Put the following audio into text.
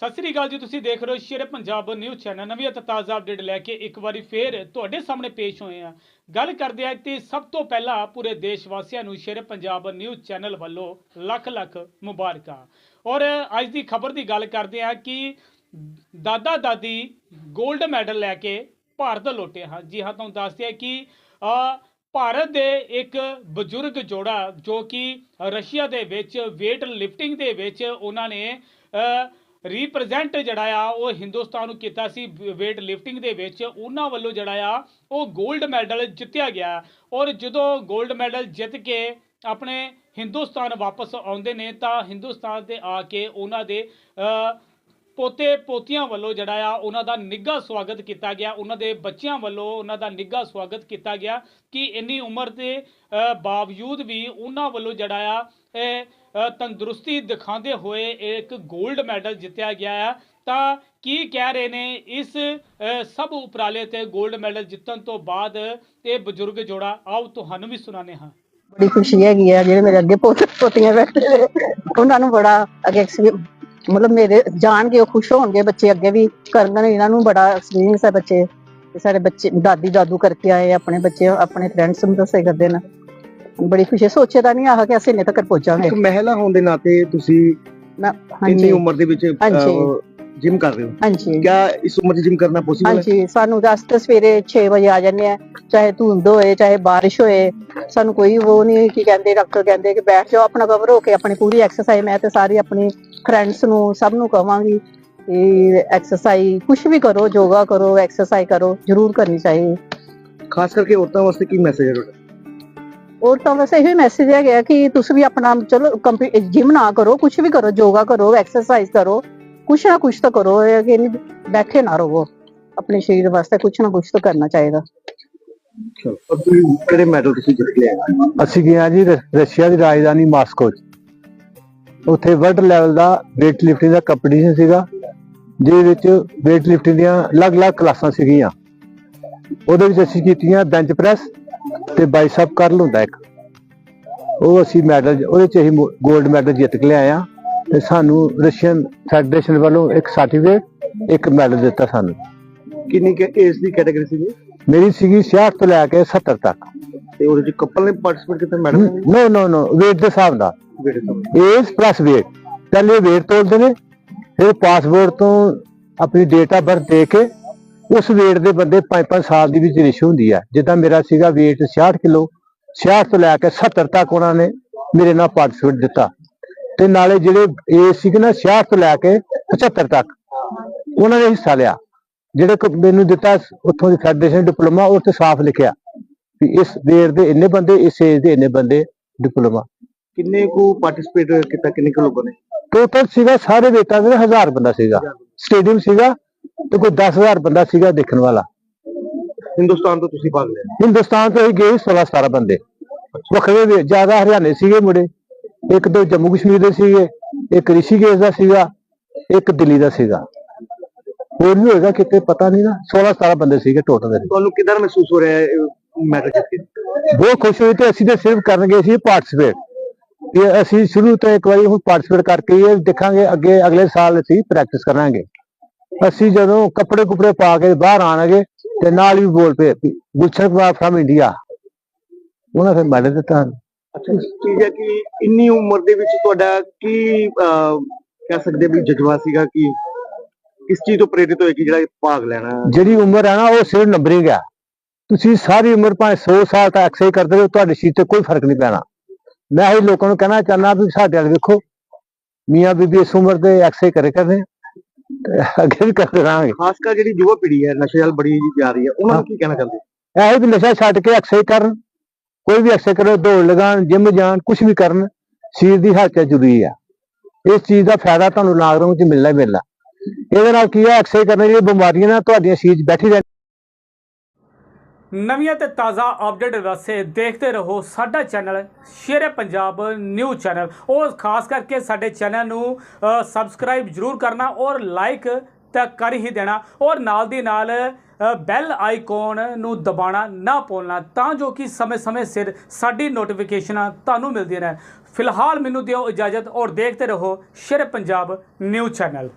ਸਤਿ ਸ੍ਰੀ ਅਕਾਲ ਜੀ, ਤੁਸੀਂ ਦੇਖ ਰਹੇ ਹੋ ਸ਼ੇਰ ਪੰਜਾਬ ਨਿਊਜ਼ ਚੈਨਲ। ਨਵੀਂ ਅਤੇ ਤਾਜ਼ਾ ਅਪਡੇਟ ਲੈ ਕੇ ਇੱਕ ਵਾਰੀ ਫੇਰ ਤੁਹਾਡੇ ਸਾਹਮਣੇ ਪੇਸ਼ ਹੋਏ ਆ ਗੱਲ ਕਰਦੇ ਆ ਤੇ ਸਭ ਤੋਂ ਪਹਿਲਾਂ ਪੂਰੇ ਦੇਸ਼ ਵਾਸੀਆਂ ਨੂੰ ਸ਼ੇਰ ਪੰਜਾਬ ਨਿਊਜ਼ ਚੈਨਲ ਵੱਲੋਂ ਲੱਖ ਲੱਖ ਮੁਬਾਰਕਾਂ। ਔਰ ਅੱਜ ਦੀ ਖਬਰ ਦੀ ਗੱਲ ਕਰਦੇ ਆ ਕਿ ਦਾਦਾ ਦਾਦੀ 골ਡ ਮੈਡਲ ਲੈ ਕੇ ਭਾਰਤ ਲੌਟੇ ਹਨ। ਜੀ ਹਾਂ, ਤੁਹਾਨੂੰ ਦੱਸਦੇ ਆ ਕਿ ਭਾਰਤ ਦੇ ਇੱਕ ਬਜ਼ੁਰਗ ਜੋੜਾ ਜੋ ਕਿ ਰਸ਼ੀਆ ਦੇ ਵਿੱਚ weight lifting ਦੇ ਵਿੱਚ ਉਹਨਾਂ ਨੇ ਰੀਪ੍ਰੈਜ਼ੈਂਟ ਜਿਹੜਾ ਆ, ਉਹ ਹਿੰਦੁਸਤਾਨ ਨੂੰ ਕੀਤਾ ਸੀ weight ਲਿਫਟਿੰਗ ਦੇ ਵਿੱਚ। ਉਹਨਾਂ ਵੱਲੋਂ ਜਿਹੜਾ ਆ, ਉਹ 골ਡ ਮੈਡਲ ਜਿੱਤਿਆ ਗਿਆ। ਔਰ ਜਦੋਂ 골ਡ ਮੈਡਲ ਜਿੱਤ ਕੇ ਆਪਣੇ ਹਿੰਦੁਸਤਾਨ ਵਾਪਸ ਆਉਂਦੇ ਨੇ, ਤਾਂ ਹਿੰਦੁਸਤਾਨ ਤੇ ਆ ਕੇ ਉਹਨਾਂ ਦੇ ਪੋਤੇ ਪੋਤੀਆਂ ਵੱਲੋਂ ਜਿਹੜਾ ਆ, ਉਹਨਾਂ ਦਾ ਨਿੱਘਾ ਸਵਾਗਤ ਕੀਤਾ ਗਿਆ। ਉਹਨਾਂ ਦੇ ਬੱਚਿਆਂ ਵੱਲੋਂ ਉਹਨਾਂ ਦਾ ਨਿੱਘਾ ਸਵਾਗਤ ਕੀਤਾ ਗਿਆ ਕਿ ਇੰਨੀ ਉਮਰ ਦੇ ਬਾਵਜੂਦ ਵੀ ਉਹਨਾਂ ਵੱਲੋਂ ਜਿਹੜਾ ਆ ਤੰਦਰੁਸਤੀ ਦਿਖਾਉਂਦੇ ਹੋਏ ਇੱਕ 골ਡ ਮੈਡਲ ਜਿੱਤਿਆ ਗਿਆ ਆ। ਤਾਂ ਕੀ ਕਹਿ ਰਹੇ ਨੇ ਇਸ ਸਭ ਉਪਰਾਲੇ ਤੇ 골ਡ ਮੈਡਲ ਜਿੱਤਣ ਤੋਂ ਬਾਅਦ ਇਹ ਬਜ਼ੁਰਗ ਜੋੜਾ, ਆਓ ਤੁਹਾਨੂੰ ਵੀ ਸੁਣਾਉਂਦੇ ਹਾਂ। ਬੜੀ ਖੁਸ਼ੀ ਹੈਗੀ ਆ, ਜਿਹੜੇ ਮੇਰੇ ਅੱਗੇ ਪੋਤੇ ਪੋਤੀਆਂ ਬੈਠੇ ਉਹਨਾਂ ਨੂੰ ਬੜਾ ਅੱਗੇ ਮਤਲਬ ਮੇਰੇ ਜਾਣਗੇ ਉਹ ਖੁਸ਼ ਹੋਣਗੇ ਬੱਚੇ ਅੱਗੇ ਵੀ ਕਰਨ ਇਹਨਾਂ ਨੂੰ ਬੜਾ ਐਕਸਪੀਰੀਅੰਸ ਹੈ ਬੱਚੇ। ਤੇ ਸਾਡੇ ਬੱਚੇ ਦਾਦੀ ਦਾਦੂ ਕਰਕੇ ਆਏ ਆਪਣੇ ਬੱਚੇ ਆਪਣੇ ਫਰੈਂਡਸ ਨੂੰ ਦੱਸੇ ਕਰਦੇ ਨੇ। ਬੜੀ ਖੁਸ਼ੀ ਸੋਚੇ ਤਾਂ ਨਹੀਂ ਆਹ ਕਿ ਅਸੀਂ ਇੰਨੇ ਤੱਕ ਪਹੁੰਚਾਂਗੇ। ਇੱਕ ਮਹਿਲਾ ਹੋਣ ਦੇ ਨਾਤੇ ਤੁਸੀਂ ਇੰਨੀ ਹਾਂਜੀ। ਉਮਰ ਦੇ ਵਿੱਚ। ਜਿਮ ਕਰ ਰਹੇ ਹੋ। ਹਾਂਜੀ। ਕਿਆ ਇਸ ਉਮਰ 'ਚ ਜਿਮ ਕਰਨਾ ਪੋਸੀਬਲ ਹੈ? ਹਾਂਜੀ। ਸਾਨੂੰ ਦਸ ਤੋਂ ਸਵੇਰੇ 6 ਵਜੇ ਆ ਜਾਂਦੇ ਆ। ਚਾਹੇ ਧੁੰਦ ਹੋਏ ਚਾਹੇ ਬਾਰਿਸ਼ ਹੋਏ ਸਾਨੂੰ ਕੋਈ ਉਹ ਨਹੀਂ ਕੀ ਕਹਿੰਦੇ ਡਾਕਟਰ ਕਹਿੰਦੇ ਕਿ ਬੈਠ ਜਾਓ ਆਪਣਾ ਕਵਰ ਹੋ ਕੇ ਆਪਣੀ ਪੂਰੀ ਐਕਸਰਸਾਈਜ਼ ਮੈਂ ਤੇ ਸਾਰੀ ਆਪਣੀ ਫਰੈਂਡਸ ਨੂੰ ਸਭ ਨੂੰ ਕਵਾਂਗੀ ਕਿ ਐਕਸਰਸਾਈਜ਼ ਕੁਝ ਵੀ ਕਰੋ ਯੋਗਾ ਕਰੋ ਐਕਸਰਸਾਈਜ਼ ਕਰੋ ਜ਼ਰੂਰ ਕਰਨੀ ਚਾਹੀਦੀ। ਖਾਸ ਕਰਕੇ ਔਰਤਾਂ ਵਾਸਤੇ ਕੀ ਮੈਸੇਜ ਹੈ ਤੁਹਾਡਾ? ਔਰਤਾਂ ਵਾਸਤੇ ਇਹੋ ਮੈਸੇਜ ਹੈ ਗਿਆ ਕਿ ਤੁਸੀਂ ਵੀ ਆਪਣਾ ਚਲੋ ਜਿਮ ਨਾ ਕਰੋ ਕੁਝ ਵੀ ਕਰੋ ਯੋਗਾ ਕਰੋ ਐਕਸਰਸਾਈਜ਼ ਕਰੋ ਕੁਛ ਨਾ ਕੁਛ ਤਾਂ ਕਰੋ ਇਹ ਕਿ ਨਹੀਂ ਬੈਠੇ ਨਾ ਰਹੋ ਆਪਣੇ ਸਰੀਰ ਵਾਸਤੇ ਕੁਛ ਨਾ ਕੁਛ ਤਾਂ ਕਰਨਾ ਚਾਹੀਦਾ। ਚਲੋ ਔਰ ਤੁਸੀਂ ਕਿਹੜੇ ਮੈਡਲ ਤੁਸੀਂ ਜਿੱਤ ਲਿਆ ਅਸੀਂ ਗਏ ਹਾਂ ਜੀ ਰ- ਰਸ਼ੀਆ ਦੀ ਰਾਜਧਾਨੀ ਮਾਸਕੋ 'ਚ। ਉੱਥੇ ਵਰਲਡ ਲੈਵਲ ਦਾ weight lifting ਦਾ ਕੰਪੀਟੀਸ਼ਨ ਸੀਗਾ, ਜਿਹਦੇ ਵਿੱਚ weight lifting ਦੀਆਂ ਅਲੱਗ-ਅਲੱਗ ਕਲਾਸਾਂ ਸੀਗੀਆਂ। ਉਹਦੇ ਵਿੱਚ ਅਸੀਂ ਕੀਤੀਆਂ ਬੈਂਚ ਪ੍ਰੈਸ ਤੇ ਬਾਈਸੈਪ ਕਰਲ ਹੁੰਦਾ ਇੱਕ। ਉਹ ਅਸੀਂ ਮੈਡਲ ਉਹਦੇ 'ਚ ਅਸੀਂ 골ਡ ਮੈਡਲ ਜਿੱਤ ਕੇ ਲਿਆਏ ਆ ਤੇ ਸਾਨੂੰ ਰਸ਼ੀਅਨ ਫੈਡਰੇਸ਼ਨ ਵੱਲੋਂ ਇੱਕ ਸਰਟੀਫਿਕੇਟ ਇੱਕ ਮੈਡਲ ਦਿੱਤਾ ਸਾਨੂੰ। ਕਿੰਨੀ ਕਿ ਏਜ ਦੀ ਕੈਟਾਗਰੀ ਸੀ ਮੇਰੀ ਸੀਗੀ 66 ਤੋਂ ਲੈ ਕੇ 70 ਤੱਕ। ਤੇ ਉਹਦੇ 'ਚ ਕਪਲ ਨੇ ਪਾਰਟਿਸਿਪੇਟ ਕੀਤਾ ਮੈਡਮ ਨੋ? ਨੋ ਨੋ weight ਦੇ ਹਿਸਾਬ ਨਾਲ। ਬੇਟੇ ਤੋਂ ਏਜ ਪਲੱਸ weight ਪਹਿਲੇ weight ਤੋਲਦੇ ਨੇ ਫਿਰ ਪਾਸਪੋਰਟ ਤੋਂ ਆਪਣੀ ਡੇਟ ਆਫ ਬਰਥ ਦੇ ਕੇ ਉਸ weight ਦੇ ਬੰਦੇ 5-5 ਸਾਲ ਦੀ ਵਿੱਚ ਰੇਸ਼ੋ ਹੁੰਦੀ ਹੈ ਜਿੱਦਾਂ ਮੇਰਾ ਸੀਗਾ weight 66 ਕਿਲੋ 66 ਤੋਂ ਲੈ ਕੇ 70 ਤੱਕ ਉਹਨਾਂ ਨੇ ਮੇਰੇ ਨਾਲ ਪਾਰਟਿਸਿਪੇਟ ਦਿੱਤਾ। ਤੇ ਨਾਲੇ ਜਿਹੜੇ ਏਜ ਸੀਗੇ ਨਾ 66 ਤੋਂ ਲੈ ਕੇ 75 ਤੱਕ ਉਹਨਾਂ ਨੇ ਹਿੱਸਾ ਲਿਆ। ਜਿਹੜੇ ਕੋ ਮੈਨੂੰ ਦਿੱਤਾ ਉੱਥੋਂ ਦੀ ਫੈਡਰੇਸ਼ਨ ਡਿਪਲੋਮਾ ਉਹ ਤੇ ਸਾਫ਼ ਲਿਖਿਆ ਵੀ ਇਸ weight ਦੇ ਇੰਨੇ ਬੰਦੇ ਇਸ ਏਜ ਦੇ ਇੰਨੇ ਬੰਦੇ ਡਿਪਲੋਮਾ ਕਿੰਨੇ ਕੋ ਪਾਰਟਿਸਿਪੇਟ ਕੀਤਾ ਕਿੰਨੇ ਕੁ ਲੋਕਾਂ ਨੇ? ਟੋਟਲ ਸੀਗਾ ਸਾਰੇ ਵੇਟਾਂ ਦੇ 1000 ਬੰਦਾ ਸੀਗਾ। ਸਟੇਡੀਅਮ ਸੀਗਾ ਤੇ ਕੋਈ 10000 ਬੰਦਾ ਸੀਗਾ ਦੇਖਣ ਵਾਲਾ। ਹਿੰਦੁਸਤਾਨ ਤੋਂ ਤੁਸੀਂ ਭਾਗ ਲਿਆ? ਹਿੰਦੁਸਤਾਨ ਤੋਂ ਹੀ ਗਏ 16 17 ਬੰਦੇ। ਵੱਖਰੇ ਵੀ ਜ਼ਿਆਦਾ ਹਰਿਆਣੇ ਸੀਗੇ ਮੁੰਡੇ। ਇੱਕ ਦੋ ਜੰਮੂ ਕਸ਼ਮੀਰ ਦੇ ਸੀਗੇ ਇੱਕ ਰਿਸ਼ੀਕੇਸ਼ ਦਾ ਸੀਗਾ ਇੱਕ ਦਿੱਲੀ ਦਾ ਸੀਗਾ। ਹੋਰ ਵੀ ਹੋਏਗਾ ਕਿਤੇ ਪਤਾ ਨਹੀਂ ਨਾ। 16 17 ਬੰਦੇ ਸੀਗੇ ਟੋਟਲ ਦੇ ਤੁਹਾਨੂੰ ਕਿਦਾਂ ਮਹਿਸੂਸ ਹੋ ਰਿਹਾ ਹੈ ਮੈਡਲ ਜਿੱਤ ਕੇ ਬਹੁਤ ਖੁਸ਼ ਹੋਏ ਤੇ ਅਸੀਂ ਤਾਂ ਸਿਰਫ ਕਰਨ ਗਏ ਸੀ ਪਾਰਟਿਸਿਪੇਟ ਇਹ ਅਸੀਂ ਸ਼ੁਰੂ ਤੋਂ ਇੱਕ ਵਾਰੀ ਹੁਣ ਪਾਰਟਿਸਿਪੇਟ ਕਰਕੇ ਇਹ ਦੇਖਾਂਗੇ ਅੱਗੇ ਅਗਲੇ ਸਾਲ ਅਸੀਂ ਪ੍ਰੈਕਟਿਸ ਕਰਾਂਗੇ। ਅਸੀਂ ਜਦੋਂ ਕੱਪੜੇ ਕੁਪੜੇ ਪਾ ਕੇ ਬਾਹਰ ਆਣਗੇ ਤੇ ਨਾਲ ਵੀ ਬੋਲ ਪਏ ਗੁਲਸ਼ਨ ਕੁਮਾਰ ਫਰਮ ਇੰਡੀਆ ਉਹਨਾਂ ਫਿਰ ਮੈਡਲ ਦਿੱਤਾ। ਅੱਛਾ ਚੀਜ਼ ਹੈ ਕਿ ਇੰਨੀ ਉਮਰ ਦੇ ਵਿੱਚ ਤੁਹਾਡਾ ਕੀ ਕਹਿ ਸਕਦੇ ਵੀ ਜਜ਼ਬਾ ਸੀਗਾ ਕਿ ਕਿਸ ਚੀਜ਼ ਤੋਂ ਪ੍ਰੇਰਿਤ ਹੋਏ ਕਿ ਜਿਹੜਾ ਇਹ ਭਾਗ ਲੈਣਾ। ਜਿਹੜੀ ਉਮਰ ਹੈ ਨਾ ਉਹ ਸਿਰਫ ਨੰਬਰਿੰਗ ਆ ਤੁਸੀਂ ਸਾਰੀ ਉਮਰ ਭਾਵੇਂ 100 ਸਾਲ ਤੱਕ ਐਕਸਰਸਾਈਜ਼ ਕਰਦੇ ਰਹੋ ਤੁਹਾਡੇ ਸਰੀਰ ਤੇ ਕੋਈ ਫ਼ਰਕ ਨਹੀਂ ਪੈਣਾ। ਮੈਂ ਇਹ ਲੋਕਾਂ ਨੂੰ ਕਹਿਣਾ ਚਾਹੁੰਦਾ ਵੀ ਸਾਡੇ ਵੱਲ ਵੇਖੋ। ਮੀਆਂ ਬੀਬੀ ਇਸ ਉਮਰ ਦੇ ਐਕਸਰਸਾਈਜ਼ ਕਰੇ ਕਰਦੇ। ਅੱਗੇ ਵੀ ਕਰਦੇ ਰਹਾਂਗੇ। ਖਾਸ ਕਰ ਜਿਹੜੀ ਯੁਵਾ ਪੀੜ੍ਹੀ ਹੈ ਨਸ਼ੇ ਵੱਲ ਬੜੀ ਜੀ ਜਾ ਰਹੀ ਹੈ ਉਹਨਾਂ ਨੂੰ ਕੀ ਕਹਿਣਾ ਚਾਹੁੰਦੇ? ਇਹ ਵੀ ਨਸ਼ਾ ਛੱਡ ਕੇ ਐਕਸਰਸਾਈਜ਼ ਕਰਨ। ਕੋਈ ਵੀ ਐਕਸਰਸਾਈਜ਼ ਕਰੋ ਦੌੜ ਲਗਾਉਣ ਜਿਮ ਜਾਣ ਕੁਝ ਵੀ ਕਰਨ ਸਰੀਰ ਦੀ ਹਾਲਤ ਜ਼ਰੂਰੀ ਆ ਇਸ ਚੀਜ਼ ਦਾ ਫਾਇਦਾ ਤੁਹਾਨੂੰ ਲਾਗਰੋਂ ਚ ਮਿਲਣਾ ਹੀ ਮਿਲਣਾ। ਇਹਦੇ ਨਾਲ ਕੀ ਹੈ ਐਕਸਰਸਾਈਜ਼ ਕਰਨ ਜਿਹੜੀਆਂ ਬਿਮਾਰੀਆਂ ਨਾ ਤੁਹਾਡੀਆਂ ਸਰੀਰ 'ਚ ਬੈਠੀ ਰਹਿ ਨਵੀਆਂ ਤੇ ਤਾਜ਼ਾ ਅਪਡੇਟ ਵਾਸਤੇ ਦੇਖਦੇ ਰਹੋ ਸਾਡਾ channel Shere Punjab news channel ਔਰ ਖਾਸ ਕਰਕੇ ਸਾਡੇ ਚੈਨਲ ਨੂੰ ਸਬਸਕ੍ਰਾਈਬ ਜਰੂਰ ਕਰਨਾ ਔਰ ਲਾਈਕ ਤਾਂ ਕਰ ਹੀ ਦੇਣਾ। ਔਰ ਨਾਲ ਦੀ ਨਾਲ ਬੈਲ ਆਈਕਨ ਨੂੰ ਦਬਾਉਣਾ ਨਾ ਭੁੱਲਣਾ ਤਾਂ ਜੋ ਕਿ ਸਮੇਂ-ਸਮੇਂ ਸਿਰ ਸਾਡੀ ਨੋਟੀਫਿਕੇਸ਼ਨਾਂ ਤੁਹਾਨੂੰ ਮਿਲਦੀਆਂ ਰਹਿਣ ਫਿਲਹਾਲ ਮੈਨੂੰ ਦਿਓ ਇਜਾਜ਼ਤ ਔਰ ਦੇਖਦੇ ਰਹੋ ਸ਼ੇਰੇ ਪੰਜਾਬ ਨਿਊਜ਼ ਚੈਨਲ